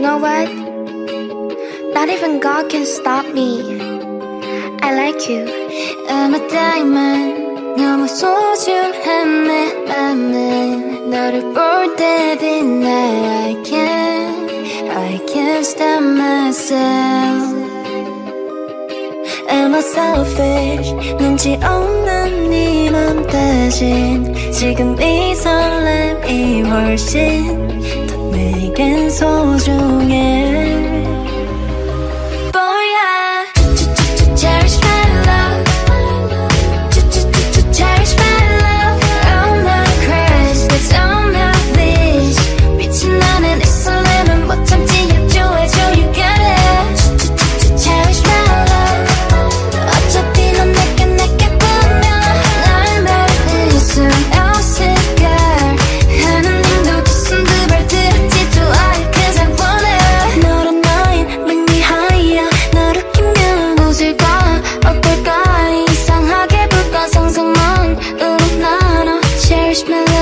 know what? Not even God can stop me. I like you. I'm a diamond 너무 소중한 내 맘은 너를 볼 때 빛나 I can't I can't stop myself Am I selfish 눈치 없는 네맘 대신 지금 이 설렘이 훨씬 작은 소중해 nicht mehr.